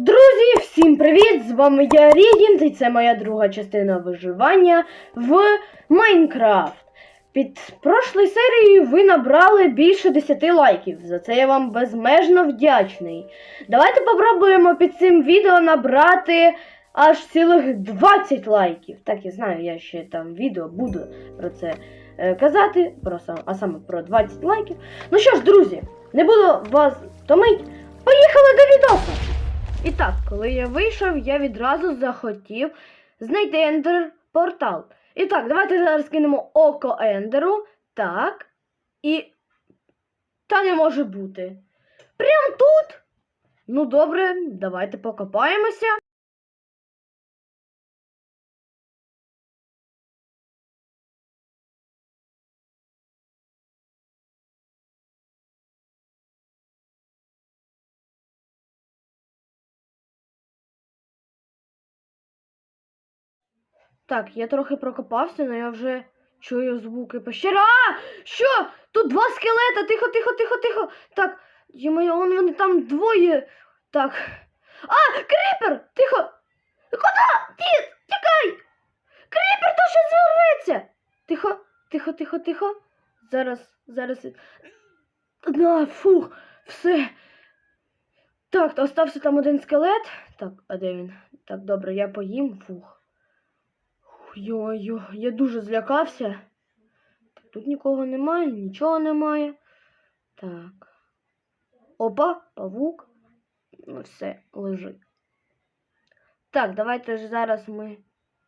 Друзі, всім привіт! З вами я Рігінт, і це моя друга частина виживання в Майнкрафт. Під прошлою серією ви набрали більше 10 лайків. За це я вам безмежно вдячний. Давайте попробуємо під цим відео набрати аж цілих 20 лайків. Так, я знаю, я ще там відео буду про це е, казати, про сам, а саме про 20 лайків. Ну що ж, друзі, не буду вас томить. Поїхали до відоса! І так, коли я вийшов, я відразу захотів знайти ендер портал. І так, давайте зараз кинемо око ендеру. Так. І. Та не може бути. Прям тут. Ну добре, давайте покопаємося. Так, я трохи прокопався, але я вже чую звуки пещери. А! Що? Тут два скелета! Тихо, тихо, тихо, тихо. Так, йо он вони там двоє. Так. А! Кріпер! Тихо! Куди? Дід! Тікай! Кріпер, то що зірветься! Тихо, тихо, тихо, тихо. Зараз, зараз. На, фух, все. Так, остався там один скелет. Так, а де він? Так, добре, я поїм. Фух. Йо-йо, я дуже злякався. Тут нікого немає, нічого немає. Так. Опа, павук. Ну, все, лежить. Так, давайте ж зараз ми.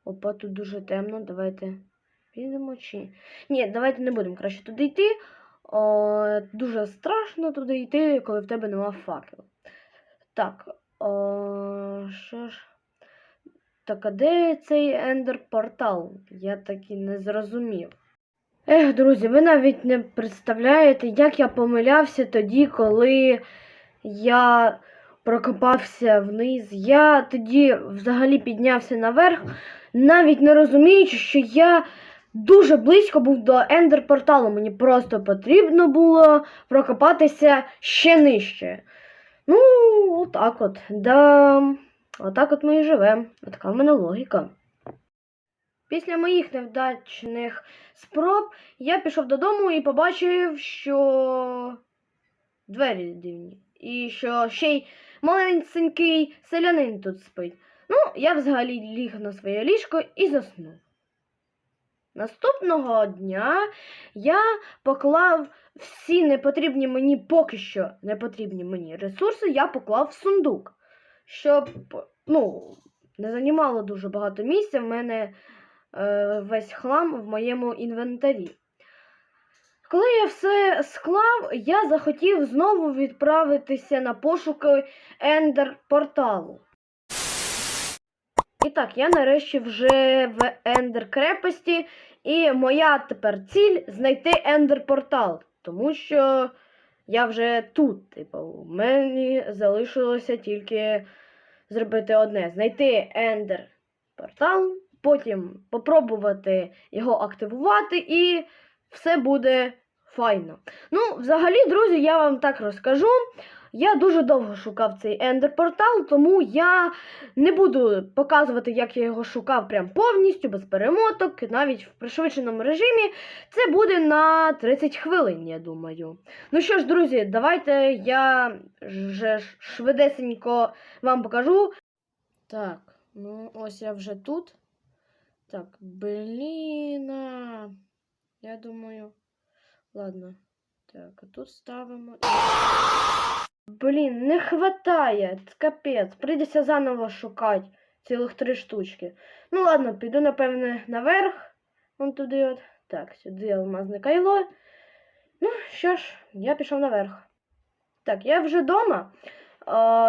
Опа, тут дуже темно. Давайте підемо чи. Ні, давайте не будемо краще туди йти. О, дуже страшно туди йти, коли в тебе нема факелу. Так. О, що ж. Так, а де цей ендер портал? Я так і не зрозумів. Ех, друзі, ви навіть не представляєте, як я помилявся тоді, коли я прокопався вниз. Я тоді взагалі піднявся наверх, навіть не розуміючи, що я дуже близько був до ендер порталу. Мені просто потрібно було прокопатися ще нижче. Ну, отак от. Да. Отак от ми і живемо. Така в мене логіка. Після моїх невдачних спроб я пішов додому і побачив, що двері дивні. І що ще й маленький селянин тут спить. Ну, я взагалі ліг на своє ліжко і заснув. Наступного дня я поклав всі непотрібні мені поки що непотрібні мені ресурси, я поклав в сундук щоб ну, не займало дуже багато місця в мене е, весь хлам в моєму інвентарі. Коли я все склав, я захотів знову відправитися на пошуки ендер порталу. І так, я нарешті вже в ендер крепості, і моя тепер ціль знайти ендер портал, тому що я вже тут. Типу, мені залишилося тільки зробити одне: знайти ендер портал, потім попробувати його активувати, і все буде файно. Ну, взагалі, друзі, я вам так розкажу. Я дуже довго шукав цей ендер портал, тому я не буду показувати, як я його шукав прям повністю, без перемоток, навіть в пришвидшеному режимі. Це буде на 30 хвилин, я думаю. Ну що ж, друзі, давайте я вже швидесенько вам покажу. Так, ну ось я вже тут. Так, блін. Я думаю. Ладно. Так, а тут ставимо. Блін, не хватає. Капець. Прийдеться заново шукати цілих три штучки. Ну ладно, піду, напевне, наверх. Вон туди от. Так, сюди алмазне кайло. Ну, що ж, я пішов наверх. Так, я вже вдома.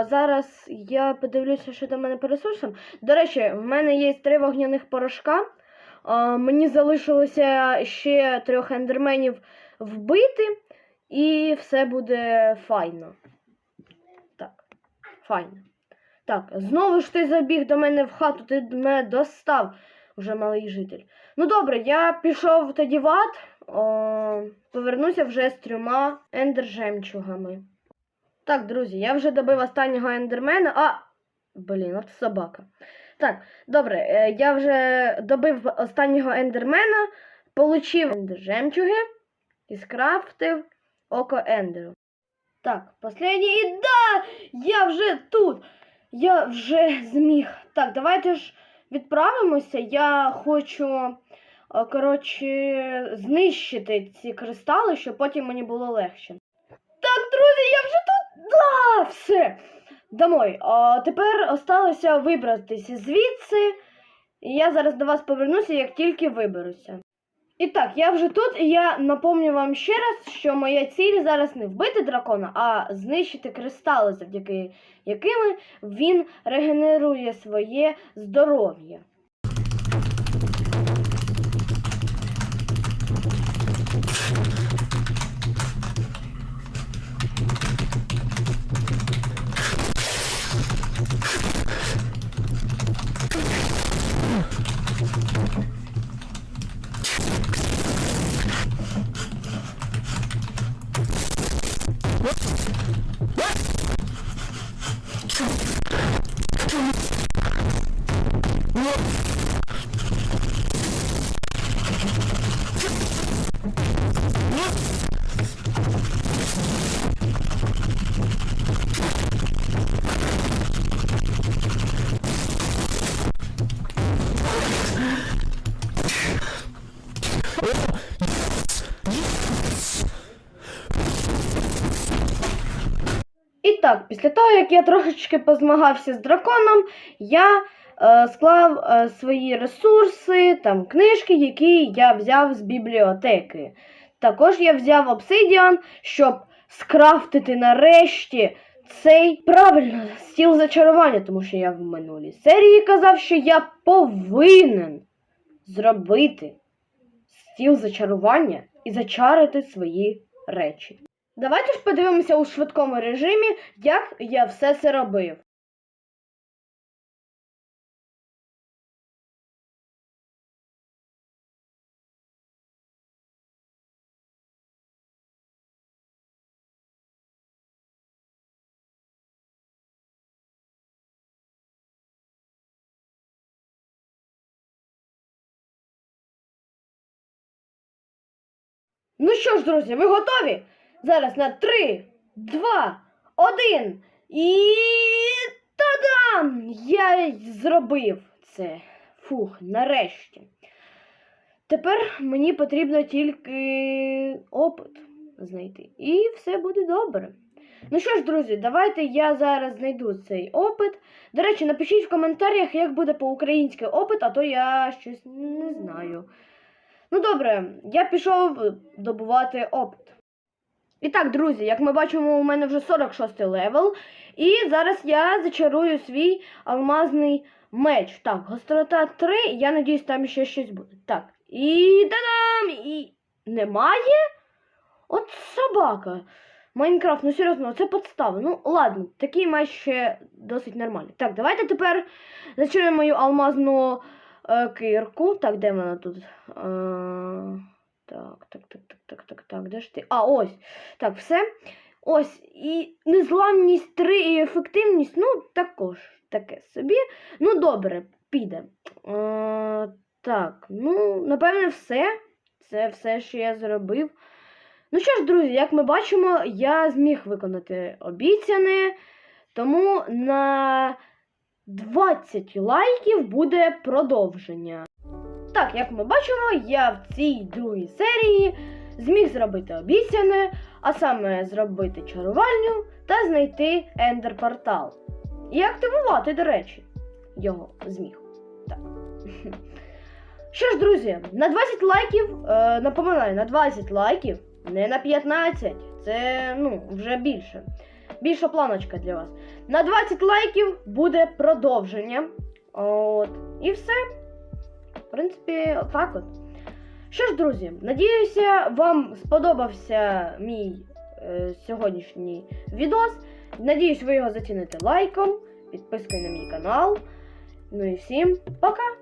Зараз я подивлюся, що в мене по ресурсам. До речі, в мене є три вогняних порошка. А, мені залишилося ще трьох ендерменів вбити, і все буде файно. Файно. Так, знову ж ти забіг до мене в хату, ти мене достав, вже малий житель. Ну добре, я пішов тоді в ад, о, повернуся вже з трьома ендер-жемчугами. Так, друзі, я вже добив останнього ендермена. А, Блін, от собака. Так, добре, е, я вже добив останнього ендермена, получив ендер жемчуги і скрафтив око ендеру. Так, останній. І да! Я вже тут! Я вже зміг. Так, давайте ж відправимося. Я хочу, е, коротше, знищити ці кристали, щоб потім мені було легше. Так, друзі, я вже тут. Да, все. Домой. А тепер осталося вибратися звідси. І я зараз до вас повернуся, як тільки виберуся. І так, я вже тут, і я напомню вам ще раз, що моя ціль зараз не вбити дракона, а знищити кристали, завдяки якими він регенерує своє здоров'я. Так, після того, як я трошечки позмагався з драконом, я е, склав е, свої ресурси, там книжки, які я взяв з бібліотеки. Також я взяв обсидіан, щоб скрафтити нарешті цей правильно стіл зачарування, тому що я в минулій серії казав, що я повинен зробити стіл зачарування і зачарити свої речі. Давайте ж подивимося у швидкому режимі, як я все це робив. Ну що ж, друзі, ви готові? Зараз на 3, 2, 1 і та-дам! Я зробив це. Фух, нарешті. Тепер мені потрібно тільки опит знайти. І все буде добре. Ну що ж, друзі, давайте я зараз знайду цей опит. До речі, напишіть в коментарях, як буде по-українськи опит, а то я щось не знаю. Ну добре, я пішов добувати опит. І так, друзі, як ми бачимо, у мене вже 46 левел. І зараз я зачарую свій алмазний меч. Так, гострота 3, я надіюсь, там ще щось буде. Так. І та-дам! І немає? От собака. Майнкрафт, ну серйозно, це подстава. Ну, ладно, такий меч ще досить нормальний. Так, давайте тепер зачаруємо мою алмазну е, кирку. Так, де вона тут? Е, так, так, так, так, так, так, так, де ж ти? А, ось. Так, все. Ось. І незламність 3 і ефективність, ну, також таке собі. Ну, добре, піде. Е, так, ну, напевне, все. Це все, що я зробив. Ну що ж, друзі, як ми бачимо, я зміг виконати обіцяне. Тому на 20 лайків буде продовження. Так, як ми бачимо, я в цій другій серії зміг зробити обіцяне, а саме зробити чарувальню та знайти ендер портал. І активувати, до речі, його зміг. Так. Що ж, друзі, на 20 лайків, е, напоминаю, на 20 лайків, не на 15. Це ну, вже більше. Більша планочка для вас. На 20 лайків буде продовження. От. І все. В принципі, так от. Що ж, друзі, надіюся, вам сподобався мій е, сьогоднішній відос. Надіюсь, ви його заціните лайком, підпискою на мій канал. Ну і всім пока!